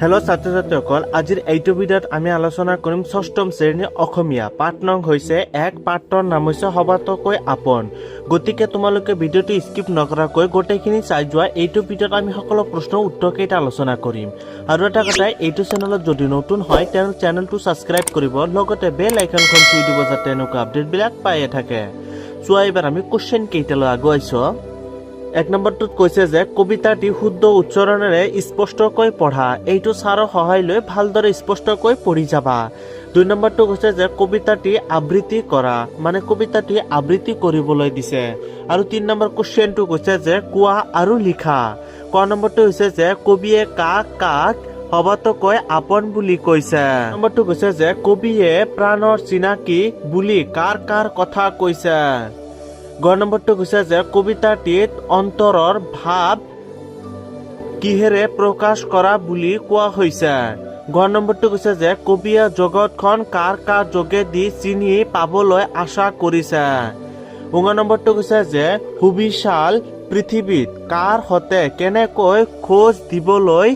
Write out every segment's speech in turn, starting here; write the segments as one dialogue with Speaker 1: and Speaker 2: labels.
Speaker 1: Hello' ছাত্ৰ ছাত্ৰীসকল আজিৰ এইটো ভিডিঅ'ত আমি আলোচনা কৰিম ষষ্ঠম শ্ৰেণীৰ অসমীয়া। পাঠ নং হৈছে এক পাঠৰ নাম হৈছে সবাতোকৈ আপোন। গতিকে তোমালোকে ভিডিঅ'টো স্কিপ নকৰাকৈ গোটেইখিনি চাই যোৱা। এইটো ভিডিঅ'ত আমি সকলো প্ৰশ্নৰ উত্তৰকেইটা আলোচনা কৰিম। আৰু এটা কথা, এইটো চেনেলত যদি নতুন হয়, তেনে চেনেলটো ছাবস্ক্ৰাইব কৰিব, লগতে বেল আইকনখন চুই দিব, যাতে এনেকুৱা আপডেটবিলাক পায়ে থাকে। চোৱা, এইবাৰ আমি কুৱেশ্যন কেইটালৈ আগুৱাইছোঁ? এক নম্বৰটোত কৈছে যে, কবিতাটি শুদ্ধ উচ্চাৰণেৰে স্পষ্টকৈ পঢ়া। এইটো ছাৰৰ সহায় লৈ ভালদৰে স্পষ্টকৈ পঢ়ি যাবা। দুই নম্বৰটো কৈছে যে, কবিতাটি আবৃত্তি কৰা মানে কবিতাটি আবৃত্তি কৰিবলৈ দিছে। আৰু তিনি নম্বৰ কুৱেশ্যনটো কৈছে যে, কোৱা আৰু লিখা। ক নম্বৰটো হৈছে যে, কবিয়ে কাক কাক সবাতোকৈ আপোন বুলি কৈছে। নম্বৰটো কৈছে যে, কবিয়ে প্ৰাণৰ চিনাকি বুলি কাৰ কাৰ কথা কৈছে। গ নম্বৰটো কৈছে যে কবিতাটিত অন্তৰৰ ভাৱ কিহেৰে প্ৰকাশ কৰা বুলি কোৱা হৈছে। গ নম্বৰটো কৈছে যে কবিয়ে জগতখন কাৰ কাৰ যোগেদি চিনি পাবলৈ আশা কৰিছে। উঙ নম্বৰটো কৈছে যে সুবিশাল পৃথিৱীত কাৰ সতে কেনেকৈ খোজ দিবলৈ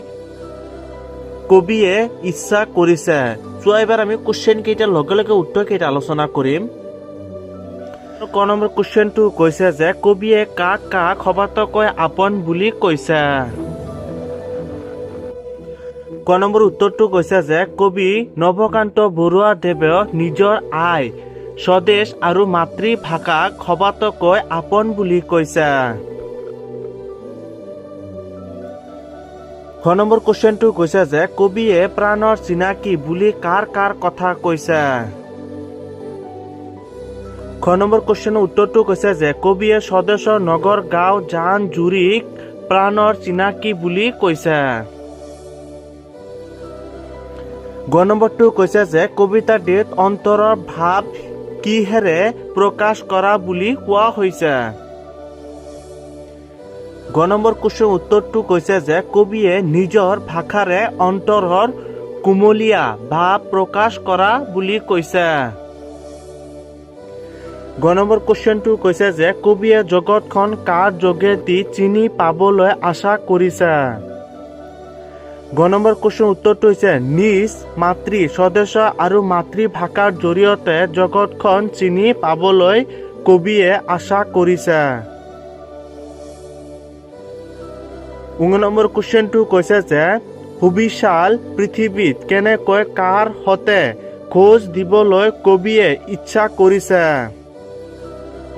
Speaker 1: কবিয়ে ইচ্ছা কৰিছে। চোৱা এবাৰ আমি কুৱেশ্যন কেইটাৰ লগে লগে উত্তৰ কেইটা আলোচনা কৰিম। ক নম্বৰ কুৱেশ্যনটো কৈছে যে কবিয়ে কাক কাক সবাতোকৈ আপোন বুলি কৈছে। ক নম্বৰ উত্তৰটো কৈছে যে কবি নৱকান্ত বৰুৱাদেৱে নিজৰ আই, স্বদেশ আৰু মাতৃভাষাক সবাতোকৈ আপোন বুলি কৈছে। খ নম্বৰ কুৱেশ্যনটো কৈছে যে কবিয়ে প্ৰাণৰ চিনাকি বুলি কাৰ কাৰ কথা কৈছে। খ নম্বৰ কুৱেশ্যনৰ উত্তৰটো কৈছে যে কবিয়ে স্বদেশৰ নগৰ, গাঁও, জান, জুৰিক প্ৰাণৰ চিনাকি বুলি কৈছে। গ নম্বৰটো কৈছে যে কবিতাটিত অন্তৰৰ ভাৱ কিহেৰে প্ৰকাশ কৰা বুলি কোৱা হৈছে। গ নম্বৰ কুৱেশ্যন উত্তৰটো কৈছে যে কবিয়ে নিজৰ ভাষাৰে অন্তৰৰ কুমলীয়া ভাৱ প্ৰকাশ কৰা বুলি কৈছে। গ নম্বৰ কুৱেশ্যনটো কৈছে যে কবিয়ে জগতখন কাৰ যোগেদি চিনি পাবলৈ আশা কৰিছে? গ নম্বৰ কুৱেশ্যন উত্তৰটো হৈছে নিজ মাতৃ, স্বদেশ আৰু মাতৃভাষাৰ জৰিয়তে জগতখন চিনি পাবলৈ কবিয়ে আশা কৰিছে। উঙ নম্বৰ কুৱেশ্যনটো কৈছে যে সুবিশাল পৃথিৱীত কেনেকৈ কাৰ সতে খোজ দিবলৈ কবিয়ে ইচ্ছা কৰিছে?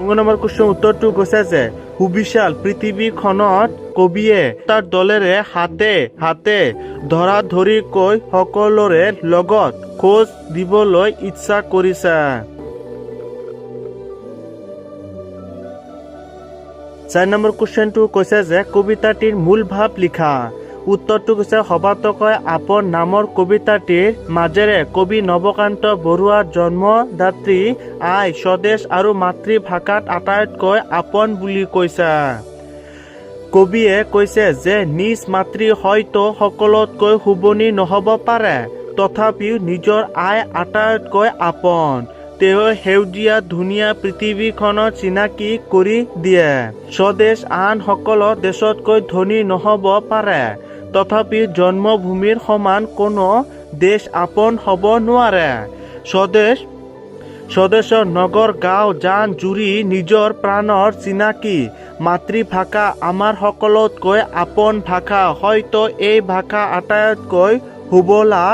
Speaker 1: উঙ নম্বৰ কুৱেশ্যন উত্তৰটো কৈছে যে সুবিশাল পৃথিৱীখনত কবিয়ে তাৰ দলেৰে হাতে হাতে ধৰা ধৰিকৈ সকলোৰে লগত খোজ দিবলৈ ইচ্ছা কৰিছে। চাৰি নম্বৰ কুৱেশ্যনটো কৈছে যে, কবিতাটিৰ মূল ভাৱ লিখা। উত্তৰটো কৈছে সবাতোকৈ আপোন নামৰ কবিতাটিৰ মাজেৰে কবি নৱকান্ত বৰুৱাৰ জন্মদাত্ৰী আই স্বদেশ আৰু মাতৃভাষাত আটাইতকৈ আপোন বুলি কৈছে। কবিয়ে কৈছে যে নিজ মাতৃ হয়তো সকলোতকৈ শুৱনি নহ'ব পাৰে, তথাপিও নিজৰ আই আটাইতকৈ আপোন। তেওঁ সেউজীয়া ধুনীয়া পৃথিৱীখনৰ চিনাকি কৰি দিয়ে। স্বদেশ আন সকলো দেশতকৈ ধনী নহ'ব পাৰে তথাপি জন্মভূমিৰ সমান কোনো দেশ আপোন হ'ব নোৱাৰে। স্বদেশ স্বদেশৰ নগৰ, গাঁও, জান, জুৰি, নিজৰ প্ৰাণৰ চিনাকি, মাতৃভাষা, আমাৰ সকলোতকৈ আপোন ভাষা, হয়তো এই ভাষা আটাইতকৈ সুবলা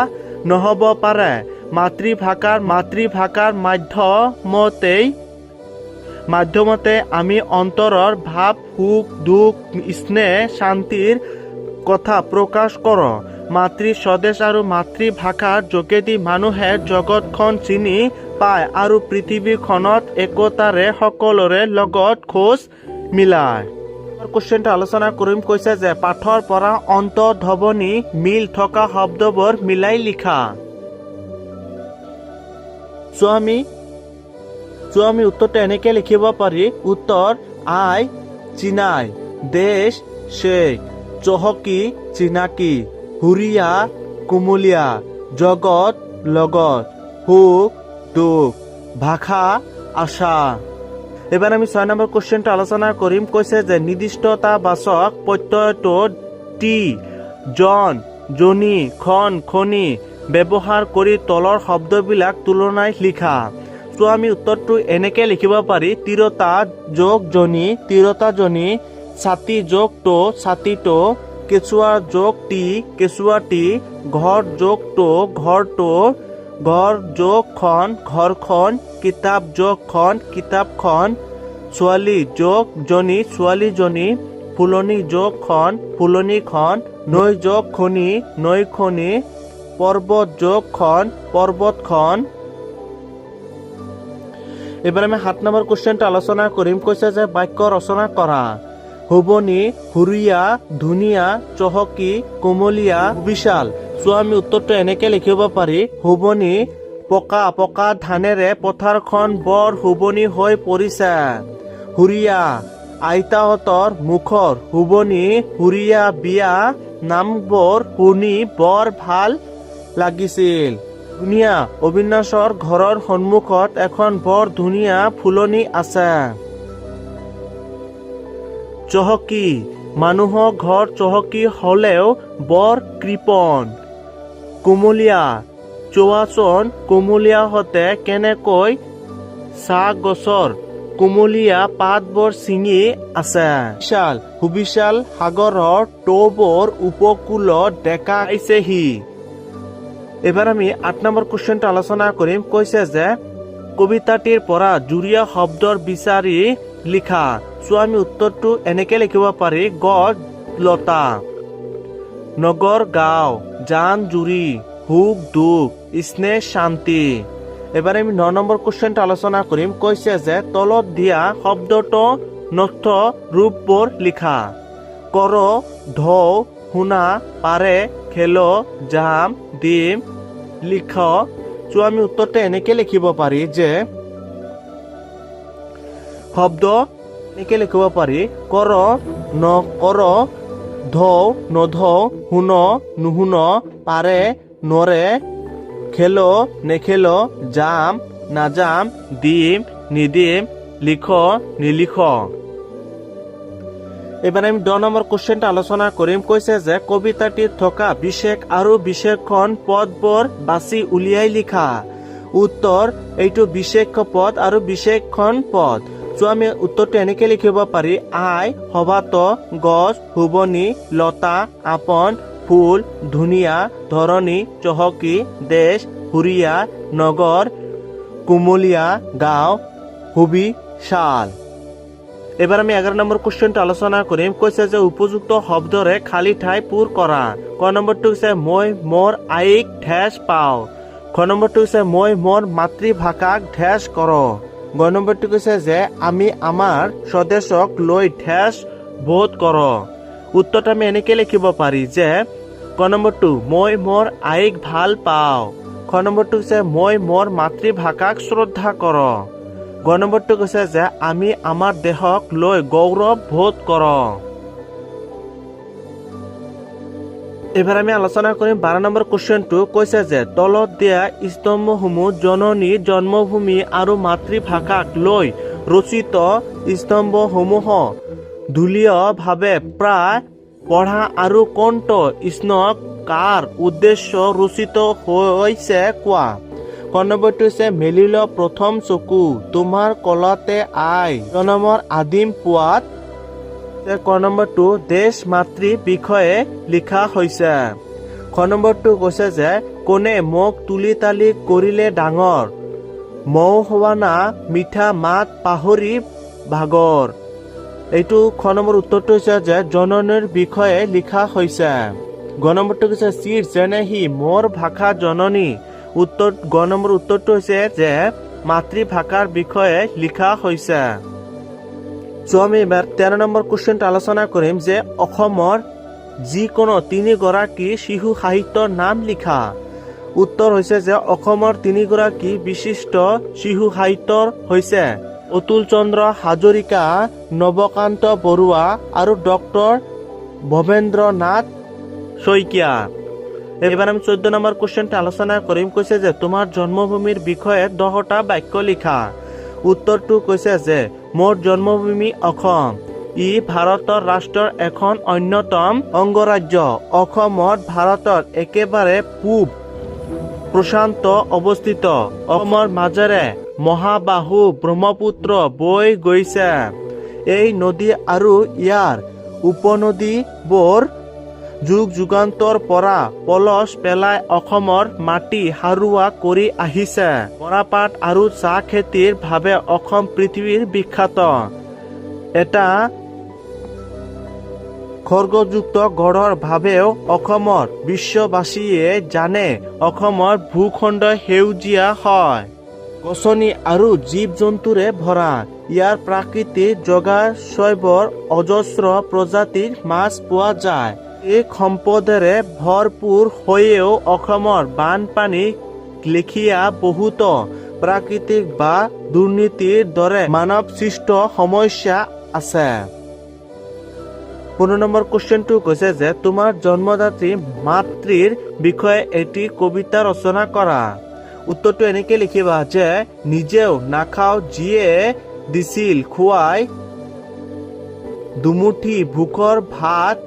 Speaker 1: নহ'ব পাৰে। মাতৃভাষাৰ মাতৃভাষাৰ মাধ্যমতেই মাধ্যমতে আমি অন্তৰৰ ভাৱ সুখ, দুখ, স্নেহ, শান্তিৰ কথা প্ৰকাশ কৰোঁ মাতৃ স্বদেশ আৰু মাতৃভাষাৰ যোগেদি মানুহে জগতখন চিনি পায় আৰু পৃথিৱীখনত একতাৰে সকলোৰে লগত খোজ মিলায়। কুৱেশ্যনটো আলোচনা কৰিম কৈছে যে পাঠৰ পৰা অন্ত ধ্বনি মিল থকা শব্দবোৰ মিলাই লিখা। স্বামী স্বামী উত্তৰটো এনেকে লিখিব পাৰি, উত্তৰ আই, চিনাই, দেশ শেখ চহকী, চিনাকি, হুৰিয়া, কুমলীয়া, জগত, লগত, সুখ, দুখ, ভাষা, আশা। এবাৰ আমি ছয় নম্বৰ কুৱেশ্যনটো আলোচনা কৰিম। কৈছে যে নিৰ্দিষ্টতাবাচক প্ৰত্যয়টো টি, জন জনি খন, খনি ব্যৱহাৰ কৰি তলৰ শব্দবিলাক তুলনাই লিখা। চ' আমি উত্তৰটো এনেকে লিখিব পাৰি, তিৰতা যোগ জনি তিৰতাজনী ছাতি যোগ ট ছাতিটো কেঁচুৱা যোগ টি কেঁচুৱাটি ঘৰ যোগ ট ঘৰটো ঘৰ যোগ খন ঘৰখন কিতাপ যোগ খন কিতাপখন ছোৱালী যোগ জনী ছোৱালীজনী ফুলনি যোগ খন ফুলনিখন নৈ যোগ খনি নৈখনি পৰ্বত যোগ খন পৰ্বতখন এবাৰ আমি সাত নম্বৰ কুৱেশ্যনটো আলোচনা কৰিম, কৈছে যে বাক্য ৰচনা কৰা। হুবনি হুৰিয়া ধুনীয়া, চহকী, কোমলীয়া, বিশাল। চ' আমি উত্তৰটো এনেকে লিখিব পাৰি হুবনি পকা পকা ধানেৰে পথাৰখন বৰ শুবনি হৈ পৰিছে। হুৰিয়া আইতাহঁতৰ মুখৰ শুবনি হুৰিয়া বিয়া, নামবোৰ শুনি বৰ ভালো লাগিছিল। ধুনীয়া, অবিনাশৰ ঘৰৰ সন্মুখত এখন বৰ ধুনীয়া ফুলনি আছে। চহকী মানুহৰ ঘৰ চহকী হ'লেও বৰ কৃপণ। কুমলীয়া চোৱাচোন কুমলীয়াহঁতে কেনেকৈ চাহ গছৰ কুমলীয়া পাতবোৰ ছিঙি আছে। বিশাল সুবিশাল সাগৰৰ টৌবোৰ উপকূলত দেখাইছেহি এবাৰ আমি আঠ নম্বৰ কুৱেশ্যনটো আলোচনা কৰিম। কৈছে যে কবিতাটিৰ পৰা জুৰীয়া শব্দৰ বিচাৰি লিখা চ' আমি উত্তৰটো এনেকে লিখিব পাৰি গছ লতা। নগৰ, গাঁও জান জুৰি, সুখ, দুখ, স্নেহ, শান্তি। এবাৰ আমি ন নম্বৰ কুৱেশ্যনটো আলোচনা কৰিম। কৈছে যে, তলত দিয়া শব্দটো নথ, ৰূপবোৰ লিখা। কৰ ঢৌ শুনা, পাৰে, খেল যাম দিম লিখ। চ' আমি উত্তৰটো এনেকে লিখিব পাৰি যে শব্দ এনেকে লিখিব পাৰি কৰ নকৰ ধৌ, নধৌ শুন নুশুন পাৰে নৰে খেল, নেখেল যাম নাযাম দিম, নিদিম, লিখ, নিলিখ। এবাৰ আমি দহ নম্বৰ কুৱেশ্যনটো আলোচনা কৰিম। কৈছে যে, কবিতাটিত থকা বিশেষ আৰু বিশেষণ পদবোৰ বাছি উলিয়াই লিখা। উত্তৰ, এইটো বিশেষ পদ আৰু বিশেষণ পদ। চ' আমি উত্তৰটো এনেকে লিখিব পাৰি, আই, সভাত, গছ, শুবনি, লতা, আপন, ফুল, ধুনীয়া, ধৰণী, চহকী, দেশ, সুৰীয়া, নগৰ, কুমলীয়া, গাঁও হুবি শাল। এবাৰ আমি এঘাৰ নম্বৰ কুৱেশ্যনটো আলোচনা কৰিম। কৈছে যে উপযুক্ত শব্দৰে খালী ঠাই পূৰ কৰা। ক নম্বৰটো হৈছে, মই মোৰ আইক ঠেচ পাওঁ। খ নম্বৰটো হৈছে, মই মোৰ মাতৃভাষাক ঠেচ কৰোঁ। গ কৈছে যে আমি আমাৰ স্বদেশক লৈ ঠেচ বোধ কৰোঁ। উত্তৰটো আমি এনেকৈ লিখিব পাৰি যে, ক নম্বৰটো, মই মোৰ আইক ভালো পাওঁ। খ নম্বৰটো কৈছে, মই মোৰ মাতৃভাষাক শ্ৰদ্ধা কৰোঁ। গ নম্বৰটো কৈছে যে, আমি আমাৰ দেশক লৈ গৌৰৱ বোধ কৰোঁ। এইবাৰ আমি আলোচনা কৰিম বাৰ নম্বৰ কুৱেশ্যনটো কৈছে যে, তলত দিয়া স্তম্ভসমূহ জননীৰ জন্মভূমি আৰু মাতৃভাষাক লৈ ৰচিত স্তম্ভসমূহ দলীয়ভাৱে প্ৰায় পঢ়া আৰু কণ্ঠ স্নক কাৰ উদ্দেশ্য ৰচিত হৈছে কোৱা? ক নম্বৰটো হৈছে, মেলিল প্ৰথম চকু, তোমাৰ কলতে আই। জনমৰ আদিম পোৱাত ক নম্বৰটো দেশ মাতৃ বিষয়ে লিখা হৈছে। খ নম্বৰটো কৈছে যে, কোনে মোক তুলি তালি কৰিলে ডাঙৰ? মৌ হোৱানা মিঠা মাত পাহৰি ভাগৰ? এইটো খ নম্বৰ উত্তৰটো হৈছে যে, জননীৰ বিষয়ে লিখা হৈছে। গ নম্বৰটো হৈছে চিৰ যেনে সি মোৰ ভাষা জননী। উত্তৰ, গ নম্বৰ উত্তৰটো হৈছে যে, মাতৃভাষাৰ বিষয়ে লিখা হৈছে। চ' আমি এবাৰ তেৰ নম্বৰ কুৱেশ্যনটো আলোচনা কৰিম যে অসমৰ যিকোনো তিনিগৰাকী শিশু সাহিত্যৰ নাম লিখা। উত্তৰ হৈছে যে অসমৰ তিনিগৰাকী বিশিষ্ট শিশু সাহিত্যৰ হৈছে অতুল চন্দ্ৰ হাজৰিকা, নৱকান্ত বৰুৱা আৰু ডক্টৰ ভৱেন্দ্ৰ নাথ শইকীয়া। এবার আমি চোদ্দ নম্বর কোশ্চেনটা আলোচনা কৰিম, কৈছে যে তোমাৰ জন্মভূমিৰ বিষয়ে দহটা বাক্য লিখা। উত্তৰটো কৈছে যে মোৰ জন্মভূমি অসম। ই ভাৰতৰ ৰাষ্ট্ৰৰ এখন অন্যতম অংগৰাজ্য। অসমত ভাৰতৰ একেবাৰে পূব প্ৰশান্ত অৱস্থিত। অসমৰ মাজেৰে মহাবাহু ব্ৰহ্মপুত্ৰ বৈ গৈছে। এই নদী আৰু ইয়াৰ উপনদীবোৰ যুগ যুগান্তৰ পৰা পলস পেলাই অসমৰ মাটি সাৰুৱা কৰি আহিছে। মৰাপাট আৰু চাহ খেতিৰ বাবে অসম পৃথিৱীৰ বিখ্যাত। এটা খৰ্গযুক্ত গড়ৰ বাবেও অসমৰ বিশ্ববাসীয়ে জানে অসমৰ ভূখণ্ড সেউজীয়া হয়। গছনি আৰু জীৱ জন্তুৰে ভৰা। ইয়াৰ প্ৰাকৃতিক জগাশয়বৰ অজস্ৰ প্ৰজাতিৰ মাছ পোৱা যায়। এই সম্পদেৰে ভৰপূৰ হৈও অসমৰ বানপানী লেখীয়া বহুতো প্ৰাকৃতিক বা দুৰ্নীতিৰ দৰে মানৱ সৃষ্ট সমস্যা আছে। পনেরো নম্বর কোশ্চেনটো কৈছে যে, তোমাৰ জন্মদাত্ৰী মাতৃৰ বিষয়ে এটি কবিতা ৰচনা কৰা। উত্তৰটো এনেকে লিখিবা যে, নিজেও নাখাও যিয়ে দিছিল খুৱাই দুমুঠি ভোকৰ ভাত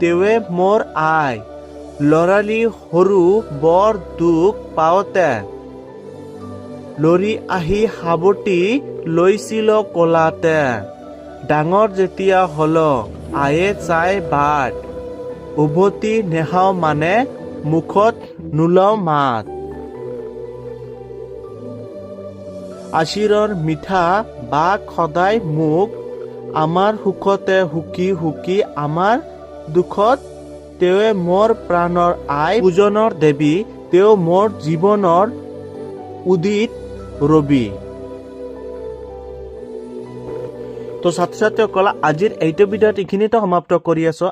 Speaker 1: তেৱে মোৰ আই। লৰালি সৰু বৰ দুখ পাওঁতে। লৰি আহি সাৱটি লৈছিল কলাতে। ডাঙৰ যেতিয়া হল, আয়ে চাই বাট। উভতি নেখাও মানে মুখত নোলাও মাত। আশিৰৰ মিঠা বাক সদায় মোক আমাৰ সুখতে সুখী সুখী আমাৰ দুখত তেওঁ মোৰ প্ৰাণৰ আই পূজনৰ দেৱী, তেওঁ মোৰ জীৱনৰ উদিত ৰবি। তো ছাত্ৰ ছাত্ৰীসকল আজিৰ এইটো ভিডিঅ'ত এইখিনিতে সমাপ্ত কৰি আছো।